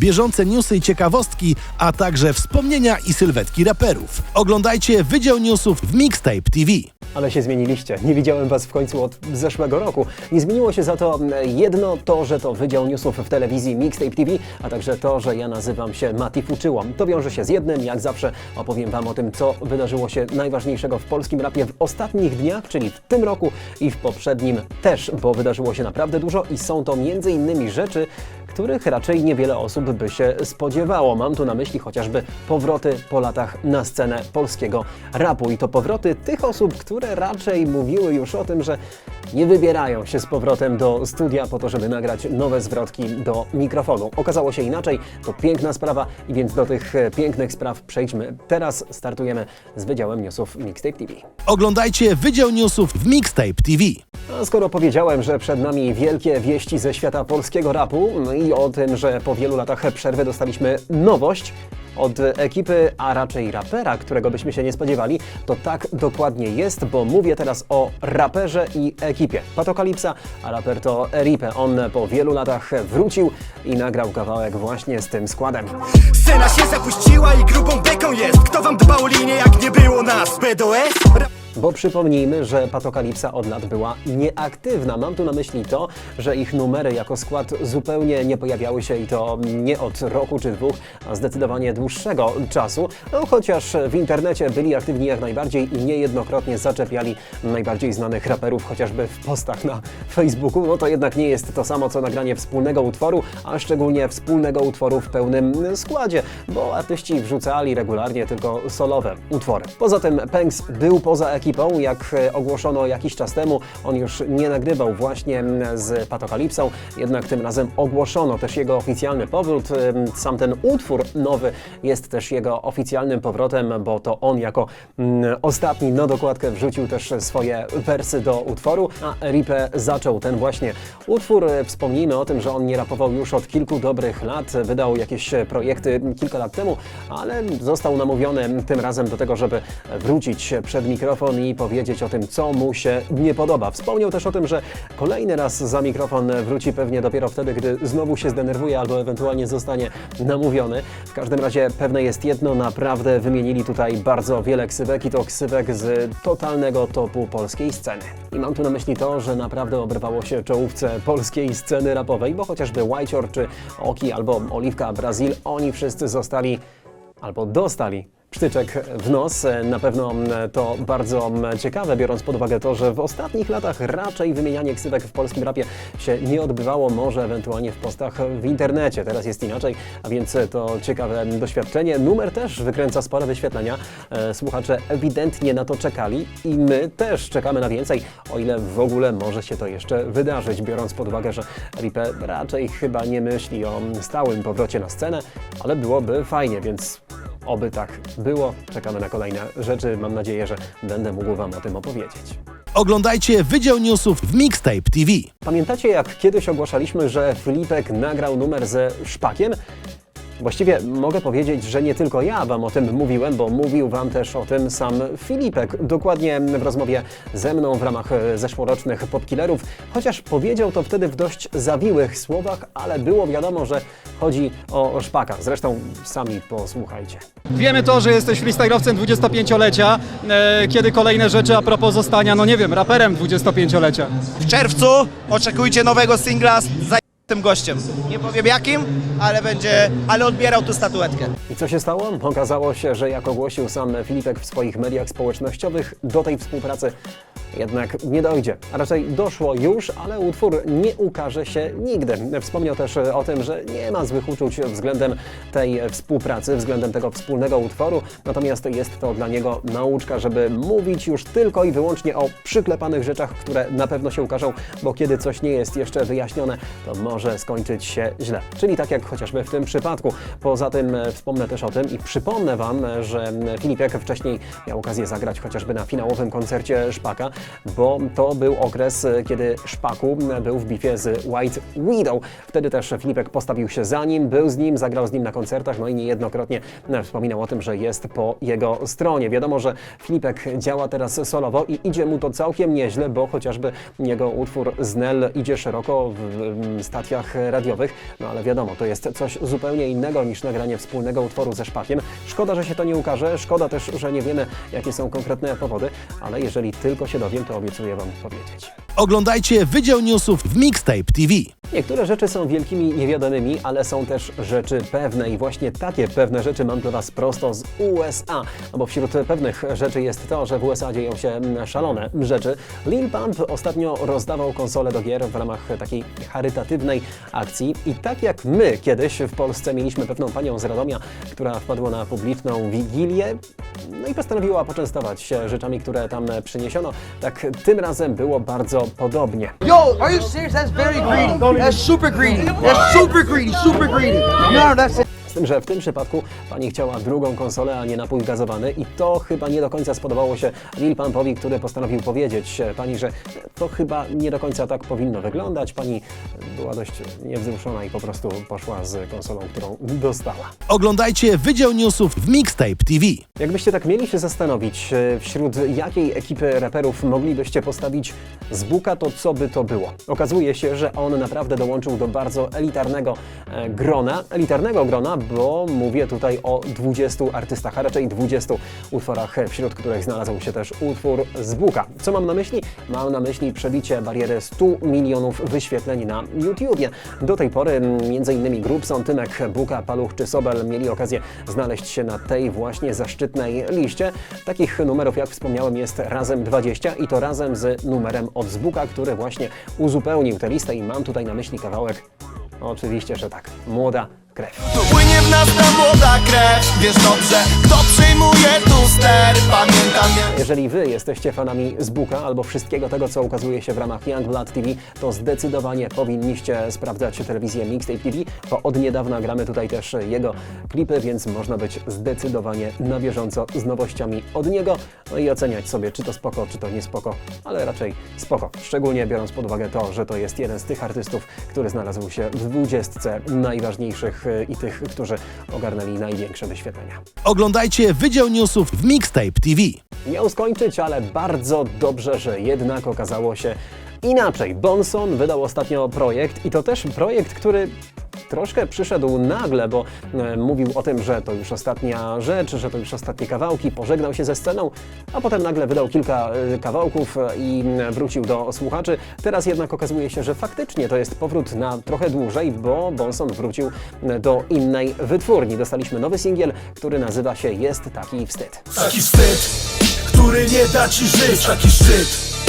bieżące newsy i ciekawostki, a także wspomnienia i sylwetki raperów. Oglądajcie Wydział Newsów w Mixtape TV. Ale się zmieniliście. Nie widziałem was w końcu od zeszłego roku. Nie zmieniło się za to jedno to, że to Wydział Newsów w telewizji Mixtape TV, a także to, że ja nazywam się Mati Fuczyło. To wiąże się z jednym, jak zawsze opowiem wam o tym, co wydarzyło się najważniejszego w polskim rapie w ostatnich dniach, czyli w tym roku i w poprzednim też, bo wydarzyło się naprawdę dużo i są to między innymi rzeczy, których raczej niewiele osób by się spodziewało. Mam tu na myśli chociażby powroty po latach na scenę polskiego rapu i to powroty tych osób, które raczej mówiły już o tym, że nie wybierają się z powrotem do studia po to, żeby nagrać nowe zwrotki do mikrofonu. Okazało się inaczej, to piękna sprawa i więc do tych e, pięknych spraw przejdźmy. Teraz startujemy z Wydziałem Newsów Mixtape TV. Oglądajcie Wydział Newsów w Mixtape TV. A skoro powiedziałem, że przed nami wielkie wieści ze świata polskiego rapu no i o tym, że po wielu latach przerwy dostaliśmy nowość od ekipy, a raczej rapera, którego byśmy się nie spodziewali, to tak dokładnie jest, bo mówię teraz o raperze i ekipie. Patokalipsa, a raper to Ripe. On po wielu latach wrócił i nagrał kawałek właśnie z tym składem. Scena się zapuściła i grubą beką jest Kto wam dbał o linię jak nie było nas? BDS? Bo przypomnijmy, że Patokalipsa od lat była nieaktywna. Mam tu na myśli to, że ich numery jako skład zupełnie nie pojawiały się i to nie od roku czy dwóch, a zdecydowanie dłuższego czasu. No, chociaż w internecie byli aktywni jak najbardziej i niejednokrotnie zaczepiali najbardziej znanych raperów, chociażby w postach na Facebooku. No to jednak nie jest to samo co nagranie wspólnego utworu, a szczególnie wspólnego utworu w pełnym składzie, bo artyści wrzucali regularnie tylko solowe utwory. Poza tym Pengs był poza ekipą, jak e, ogłoszono jakiś czas temu. On już nie nagrywał właśnie z Patokalipsą, jednak tym razem ogłoszono też jego oficjalny powrót. Sam ten utwór nowy jest też jego oficjalnym powrotem, bo to on jako ostatni na dokładkę wrzucił też swoje wersy do utworu, a Ripe zaczął ten właśnie utwór. Wspomnijmy o tym, że on nie rapował już od kilku dobrych lat, wydał jakieś projekty kilka lat temu, ale został namówiony tym razem do tego, żeby wrócić przed mikrofon i powiedzieć o tym, co mu się nie podoba. Wspomniał też o tym, że kolejny raz za mikrofon wróci pewnie dopiero wtedy, gdy znowu się zdenerwuje albo ewentualnie zostanie namówiony. W każdym razie pewne jest jedno, naprawdę wymienili tutaj bardzo wiele ksywek i to ksywek z totalnego topu polskiej sceny. I mam tu na myśli to, że naprawdę oberwało się czołówce polskiej sceny rapowej, bo chociażby Whitehor czy Oki albo Oliwka Brazil, oni wszyscy zostali albo dostali Psztyczek w nos. Na pewno to bardzo ciekawe, biorąc pod uwagę to, że w ostatnich latach raczej wymienianie ksywek w polskim rapie się nie odbywało, może ewentualnie w postach w internecie. Teraz jest inaczej, a więc to ciekawe doświadczenie. Numer też wykręca spore wyświetlenia. E, Słuchacze ewidentnie na to czekali i my też czekamy na więcej, o ile w ogóle może się to jeszcze wydarzyć, biorąc pod uwagę, że Ripe raczej chyba nie myśli o stałym powrocie na scenę, ale byłoby fajnie, więc Oby tak było. Czekamy na kolejne rzeczy. Mam nadzieję, że będę mógł Wam o tym opowiedzieć. Oglądajcie Wydział Newsów w Mixtape TV. Pamiętacie, jak kiedyś ogłaszaliśmy, że Filipek nagrał numer ze Szpakiem? Właściwie mogę powiedzieć, że nie tylko ja Wam o tym mówiłem, bo mówił Wam też o tym sam Filipek. Dokładnie w rozmowie ze mną w ramach e, zeszłorocznych Popkillerów, chociaż powiedział to wtedy w dość zawiłych słowach, ale było wiadomo, że chodzi o Szpaka. Zresztą sami posłuchajcie. Wiemy to, że jesteś freestyle'owcem 25-lecia. E, kiedy kolejne rzeczy a propos zostania, no nie wiem, raperem 25-lecia? W czerwcu oczekujcie nowego singla z tym gościem. Nie powiem jakim, ale będzie, ale odbierał tu statuetkę. I co się stało? Okazało się, że jak ogłosił sam Filipek w swoich mediach społecznościowych, do tej współpracy jednak nie dojdzie. A raczej doszło już, ale utwór nie ukaże się nigdy. Wspomniał też o tym, że nie ma złych uczuć względem tej współpracy, względem tego wspólnego utworu, natomiast jest to dla niego nauczka, żeby mówić już tylko i wyłącznie o przyklepanych rzeczach, które na pewno się ukażą, bo kiedy coś nie jest jeszcze wyjaśnione, to może skończyć się źle. Czyli tak jak chociażby w tym przypadku. Poza tym e, wspomnę też o tym i przypomnę Wam, że Filip jak wcześniej miał okazję zagrać chociażby na finałowym koncercie Szpaka, bo to był okres, kiedy Szpaku był w bitwie z White Widow. Wtedy też Filipek postawił się za nim, był z nim, zagrał z nim na koncertach, no i niejednokrotnie wspominał o tym, że jest po jego stronie. Wiadomo, że Filipek działa teraz solowo i idzie mu to całkiem nieźle, bo chociażby jego utwór Znel idzie szeroko w, stacjach radiowych, no ale wiadomo, to jest coś zupełnie innego niż nagranie wspólnego utworu ze Szpakiem. Szkoda, że się to nie ukaże, szkoda też, że nie wiemy, jakie są konkretne powody, ale jeżeli tylko się dowiem, to obiecuję Wam powiedzieć. Oglądajcie Wydział Newsów w Mixtape TV. Niektóre rzeczy są wielkimi niewiadomymi, ale są też rzeczy pewne i właśnie takie pewne rzeczy mam dla Was prosto z USA. No bo wśród pewnych rzeczy jest to, że w USA dzieją się mm, szalone rzeczy. Lil Pump ostatnio rozdawał konsole do gier w ramach takiej charytatywnej akcji i tak jak my kiedyś w Polsce mieliśmy pewną panią z Radomia, która wpadła na publiczną wigilię, no i postanowiła poczęstować się rzeczami, które tam przyniesiono, tak tym razem było bardzo podobnie. Yo, are you serious? That's very greedy. That's super greedy. That's super greedy. Super greedy. No, that's it. Z tym, że w tym przypadku pani chciała drugą konsolę, a nie napój gazowany i to chyba nie do końca spodobało się Lil Pumpowi, który postanowił powiedzieć e, pani, że to chyba nie do końca tak powinno wyglądać. Pani była dość niewzruszona i po prostu poszła z konsolą, którą dostała. Oglądajcie Wydział Newsów w Mixtape TV. Jakbyście tak mieli się zastanowić, e, wśród jakiej ekipy raperów moglibyście postawić z Buka, to co by to było? Okazuje się, że on naprawdę dołączył do bardzo elitarnego e, grona, elitarnego grona, bo mówię tutaj o 20 artystach, a raczej 20 utworach, wśród których znalazł się też utwór z Buka. Co mam na myśli? Mam na myśli przebicie bariery 100 milionów wyświetleń na YouTubie. Do tej pory m.in. Grubson, Tymek, Buka, Paluch czy Sobel mieli okazję znaleźć się na tej właśnie zaszczytnej liście. Takich numerów, jak wspomniałem, jest razem 20 i to razem z numerem od Zbuka, który właśnie uzupełnił tę listę i mam tutaj na myśli kawałek, oczywiście, że tak, Młoda Krew. Nas ta młoda krew. Wiesz dobrze, kto przyjmuje tu ster? Pamiętam je. Jeżeli Wy jesteście fanami Zbuka albo wszystkiego tego, co ukazuje się w ramach Young Blood TV, to zdecydowanie powinniście sprawdzać telewizję Mixtape TV, bo od niedawna gramy tutaj też jego klipy, więc można być zdecydowanie na bieżąco z nowościami od niego, no i oceniać sobie, czy to spoko, czy to nie spoko, ale raczej spoko. Szczególnie biorąc pod uwagę to, że to jest jeden z tych artystów, który znalazł się w dwudziestce najważniejszych y, i tych, którzy ogarnęli największe wyświetlenia. Oglądajcie Wydział Newsów w Mixtape TV. Miał skończyć, ale bardzo dobrze, że jednak okazało się inaczej. Bonson wydał ostatnio projekt i to też projekt, który troszkę przyszedł nagle, bo e, mówił o tym, że to już ostatnia rzecz, że to już ostatnie kawałki, pożegnał się ze sceną, a potem nagle wydał kilka e, kawałków e, i m, wrócił do słuchaczy. Teraz jednak okazuje się, że faktycznie to jest powrót na trochę dłużej, bo Bonson wrócił e, do innej wytwórni. Dostaliśmy nowy singiel, który nazywa się Jest taki wstyd. Taki wstyd, który nie da ci żyć Taki szczyt,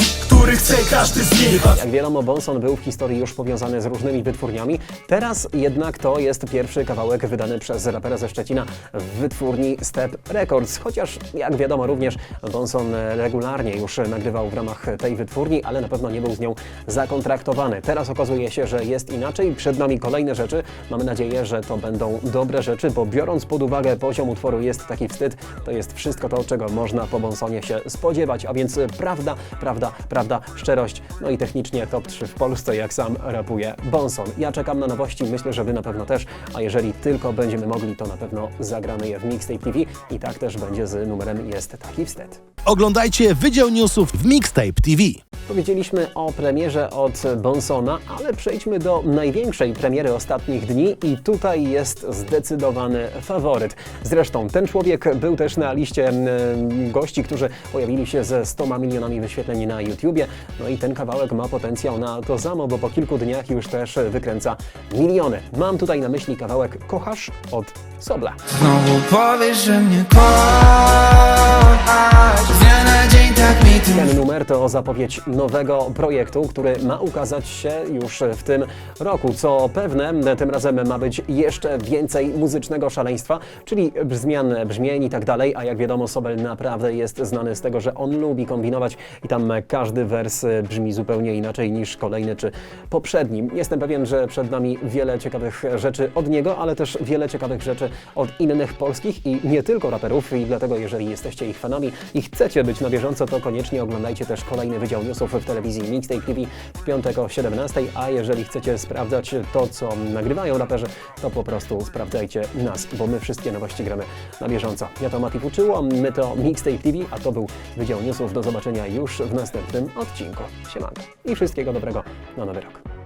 który chce każdy z nich Jak wiadomo, Bonson był w historii już powiązany z różnymi wytwórniami. Teraz jednak to jest pierwszy kawałek wydany przez rapera ze Szczecina w wytwórni Step Records. Chociaż, jak wiadomo, również Bonson regularnie już nagrywał w ramach tej wytwórni, ale na pewno nie był z nią zakontraktowany. Teraz okazuje się, że jest inaczej. Przed nami kolejne rzeczy. Mamy nadzieję, że to będą dobre rzeczy, bo biorąc pod uwagę poziom utworu jest taki wstyd, to jest wszystko to, czego można po Bonsonie się spodziewać. A więc prawda, prawda, prawda, szczerość, no i technicznie top 3 w Polsce, jak sam rapuje Bonson. Ja czekam na nowości, myślę, że Wy na pewno też, a jeżeli tylko będziemy mogli, to na pewno zagramy je w Mixtape TV i tak też będzie z numerem Jest taki wstyd. Oglądajcie Wydział Newsów w Mixtape TV. Powiedzieliśmy o premierze od Bonsona, ale przejdźmy do największej premiery ostatnich dni i tutaj jest zdecydowany faworyt. Zresztą ten człowiek był też na liście mm, gości, którzy pojawili się ze 100 milionami wyświetleń na YouTubie. No i ten kawałek ma potencjał na to samo, bo po kilku dniach już też wykręca miliony. Mam tutaj na myśli kawałek Kochasz od Sobla. Znowu powiesz, że mnie kochasz Ten numer to zapowiedź nowego projektu, który ma ukazać się już w tym roku. Co pewne, tym razem ma być jeszcze więcej muzycznego szaleństwa, czyli zmian brzmień i tak dalej, a jak wiadomo Sobel naprawdę jest znany z tego, że on lubi kombinować i tam każdy wers brzmi zupełnie inaczej niż kolejny czy poprzedni. Jestem pewien, że przed nami wiele ciekawych rzeczy od niego, ale też wiele ciekawych rzeczy od innych polskich i nie tylko raperów i dlatego jeżeli jesteście ich fanami i chcecie być na bieżąco, to koniecznie oglądajcie też kolejny Wydział Newsów w telewizji Mixtape TV w piątek o 17, a jeżeli chcecie sprawdzać to, co nagrywają raperzy, to po prostu sprawdzajcie nas, bo my wszystkie nowości gramy na bieżąco. Ja to Mati Puczyło, my to Mixtape TV, a to był Wydział Newsów. Do zobaczenia już w następnym odcinku. Siemanko i wszystkiego dobrego na nowy rok.